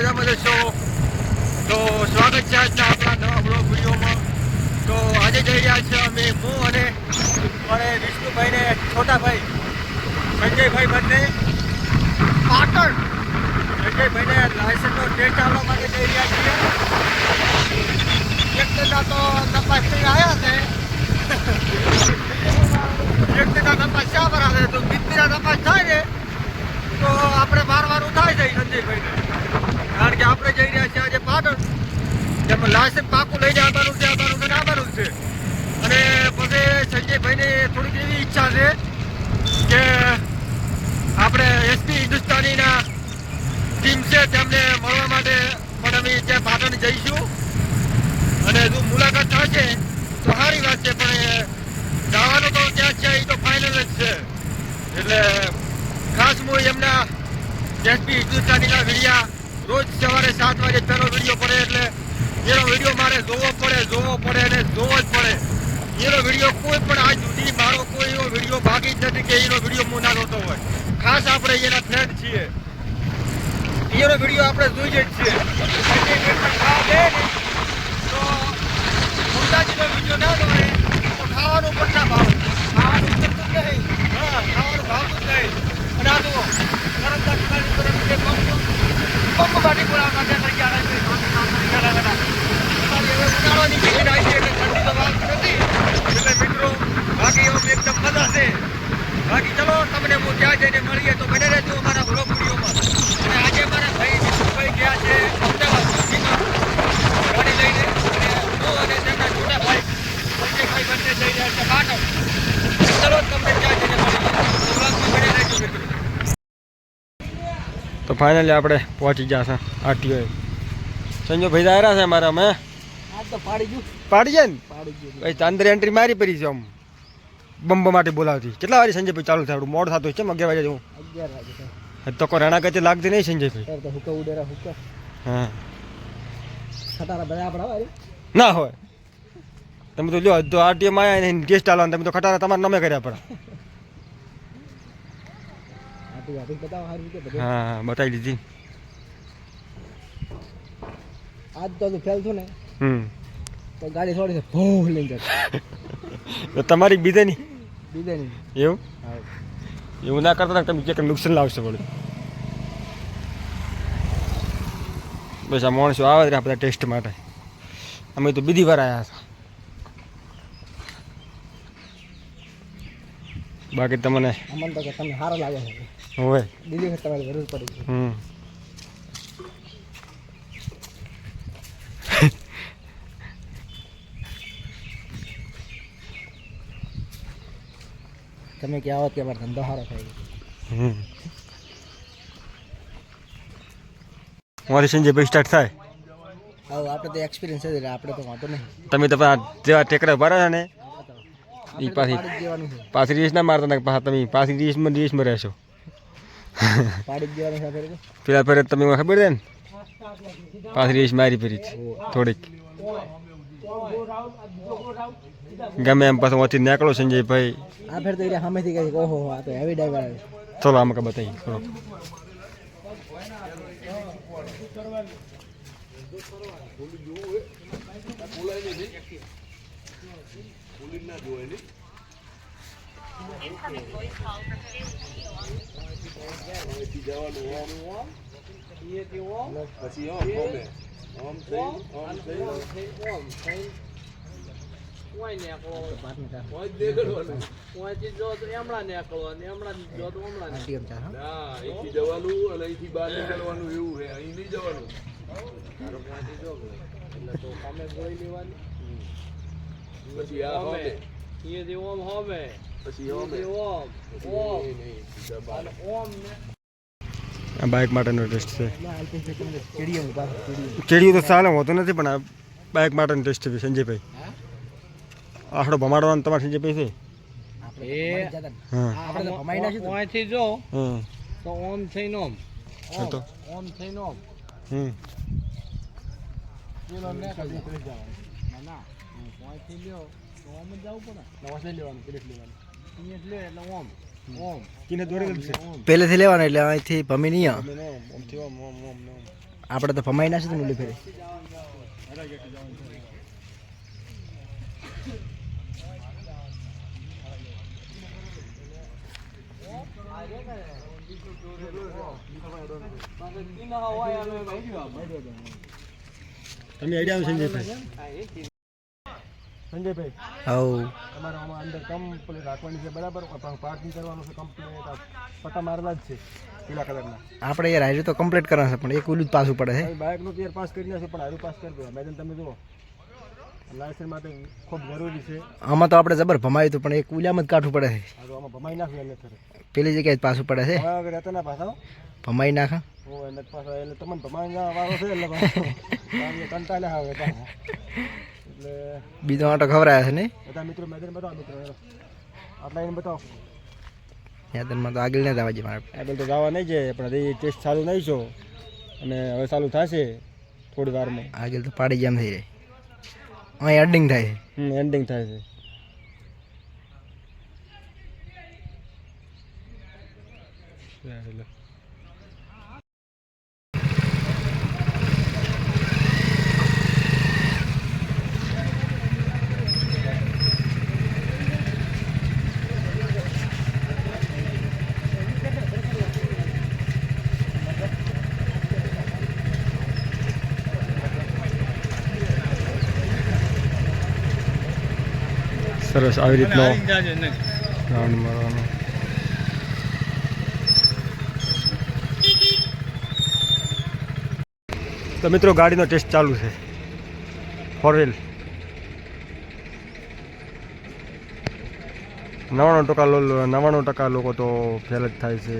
મજામાં જશો તો સ્વાગત છે આજના આપણા નવા બ્લોગ વિડીયોમાં. તો આજે જઈ રહ્યા છીએ અમે હું અને અને વિષ્ણુભાઈ ને છોટાભાઈ. સંજયભાઈ બંને. પાટણ. સંજયભાઈને લાયસન્સનો ટેસ્ટ આવવા માટે જઈ રહ્યા છીએ. એક ટકા તો તપાસ થઈ આવ્યા છે. એક ટકા તપાસ શા પર આવે? તો બીજી તપાસ થાય ને? તો આપણે મારવાનું થાય છે સંજયભાઈને. કે આપણે જઈ રહ્યા છીએ આજે પાટણ. જેમાં લાયસન્સ પાકું લઈને આવવાનું છે આવવાનું છે આવવાનું છે. અને પછી સંજયભાઈને થોડીક એવી ઈચ્છા છે કે આપણે એસપી હિન્દુસ્તાનીના ટીમ છે તેમને મળવા માટે પણ અમે ત્યાં પાટણ જઈશું. અને જો મુલાકાત થશે, તો સારી વાત છે, પણ જવાનું તો ત્યાં છે એ તો ફાઇનલ જ છે. એટલે ખાસ હું એમના એસપી હિન્દુસ્તાનીના વિડીયા રોજ સવારે સાત વાગે પહેલો વીડિયો પડે એટલે એનો વીડિયો મારે જોવો પડે જોવો પડે અને જોવો જ પડે. એનો વીડિયો કોઈ પણ આજ સુધી મારો કોઈ એવો વીડિયો ભાગી જ નથી કે એનો વીડિયો હું ના હોય. ખાસ આપણે એના ફ્રેન્ડ છીએ. એનો વીડિયો આપણે જોઈએ જ છીએ. તો મુંદાજીનો વીડિયો ના જોવે, તો ખાવાનું પણ ના ભાવે. ખાવાનું જ નહીં હા, ખાવાનું ભાવતું જ નહીં. અને આ જુઓ તરફ જે પંપ પંપ માટે બોલાવવા માટે કરી છે. ઘણા ઘણા અમારી હવે ઉનાળાની ટિકિટ આવી છે એટલે ઠંડી તો વાગતી નથી મિત્રો બાકી એકદમ મજા છે. બાકી ચલો, તમને હું ત્યાં જઈને મળીએ તો બને રહેજો અમારા બ્લોગ વિડીયોમાં અને આજે મારા ભાઈ જીતુભાઈ ગયા છે અમદાવાદ સુધીમાં ગાડી લઈને અને હું અને તેમના છોટા ભાઈ સંજયભાઈ બંને જઈ રહ્યા છે પાટણ ચલો તમને ત્યાં જઈને મળીએ બ્લોગમાં બને રહેજો મિત્રો તો ફાઇનલી આપણે પહોંચી ગયા આટીઓ સંજયભાઈ આવ્યા છે અમારા અમે. તો પાડી ગયું. પાડી જાય ને? પાડી ગયું. ભાઈ અંદર એન્ટ્રી મારી પડી છે આમ. બંબ માટે બોલાવતી. કેટલા વાગે સંજયભાઈ ચાલુ થાય? મોડ થતું છે અગિયાર વાગે જવું. તો કોઈ રાણા કચે લાગતી નહીં સંજયભાઈ. હા. ના હોય. તમે તો લ્યો તો આરટીએમ આવ્યા ને ટેસ્ટ આલવાનું તમે તો ખટારા તમારે નમે કર્યા પડે આટી આટી બતાવો સારી રીતે બધું હા બતાવી દીધી આજ તો ફેલ છું ને હમ. તો ગાડી છોડી છે ભૂ લઈને જતો તમારી બીજે નહીં બીજે નહીં એવું એવું ના કરતા ને તમે ક્યાંક નુકસાન લાવશો વળી બસ આ માણસો આવે જ રહ્યા બધા ટેસ્ટ માટે. અમે તો બીજી વાર આવ્યા હતા. બાકી તમને અમને તો તમને સારો લાગે છે. હોય બીજી વખત તમારી જરૂર પડી છે. હમ. તમે કે આવો કે અમારો ધંધો સારો થાય હમ. મારી સંજયભાઈ સ્ટાર્ટ થાય. હા આપણે તો એક્સપિરિયન્સ છે આપણે તો વાંધો નહીં. તમે તો જેવા ટેકરા ભરા ને એ પાછી- પાછી રીસ ના મારતા ને પાછા તમે પાછી રીસમાં રીસમાં રહેશો પાડી જ દેવાનું છે આપણે તો. પેલા ફેરે તમે ખબર છે ને? પાછળ એશ મારી છે થોડીક. ગમે એમ પાછો ઓછી નીકળો સંજયભાઈ આ ફેર તો સામેથી કહે ઓહો આ તો હેવી ડ્રાઈવર આવે. ચલો આમાં કે ઓમ. ચલો ઓમ ચાર ઓમ ના અહીંથી જવાનું અને અહીંથી બહાર નીકળવાનું એવું છે. અહીં નહીં જવાનું. પછી આ હોમે. પછી હોમે. ઓમ. ઓમ. ઓમ ઓમ આ બાઇક માટેનો ટેસ્ટ છે. કેળિયું તો ચાલે હોતો નથી પણ આ બાઇક માટેનો ટેસ્ટ છે સંજયભાઈ. આખડો ભમાડવાનો તમારે સંજયભાઈ છે? અહીંથી જો હમ. તો ઓમ થઈને ઓમ ઓમ થઈને ઓમ હમ. ને અહીંથી લ્યો તો ઓમ જ જવું પડે. એટલે ઓમ ઓમ કિને દોરેલું છે પહેલેથી લેવાનું એટલે અહીંથી ભમી નહીં આવે ઓમ ઓમ ઓમ ઓમ ઓમ ઓમ આપણે તો ભમાઈ નાખી ને ઓલી ફેરે તમે આઈડિયા સંજયભાઈ સંજયભાઈ હવ તમારે આમાં અંદર કમ્પ્લીટ રાખવાની છે બરાબર? પાર્કિંગ કરવાનું છે કમ્પ્લીટ પટ્ટા મારેલા જ છે પીલા કલરના. આપણે યાર હાજરી તો કમ્પ્લીટ કરવાનું છે પણ એક ઓલું જ પાસું પડે છે. બાઇકનું તિયાર પાસ કરી નાખશે પણ હારું પાસ કરી દો. મેદાન તમે જુઓ. લાયસન્સ માટે ખૂબ જરૂરી છે. આમાં તો આપણે જબર ભમાયું હતું પણ એક ઉલિયામાં જ કાઢવું પડે છે. આમાં ભમાઈ નાખ્યું પેલી જગ્યાએ જ પાછું પડે છે. રહેતા ના પાછા ભમાઈ નાખે. હું એને પાછા એટલે તમને ભમાઈ વારો છે એટલે કંટાળ્યા આવે બીજો આટો ખવરાય છે નહીં? બધા મિત્રો મેદાન બતાવો મિત્રો આટલા એને બતાવો. યાદનમાં તો આગળ ના જવા જોઈએ મારે. આગળ તો જવા નહીં જાય પણ હજી ટેસ્ટ ચાલુ નહીં છો અને હવે ચાલુ થશે થોડી વારમાં. આગળ તો પાડી જામ થઈ જાય અહીં એન્ડિંગ થાય છે. એન્ડિંગ થાય છે. સરસ આવી રીતનો રાઉન્ડ મારવાનો. તો મિત્રો ગાડીનો ટેસ્ટ ચાલુ છે. ફોર વ્હીલ નવ્વાણું ટકા નવ્વાણું ટકા લોકો તો ફેલ જ થાય છે.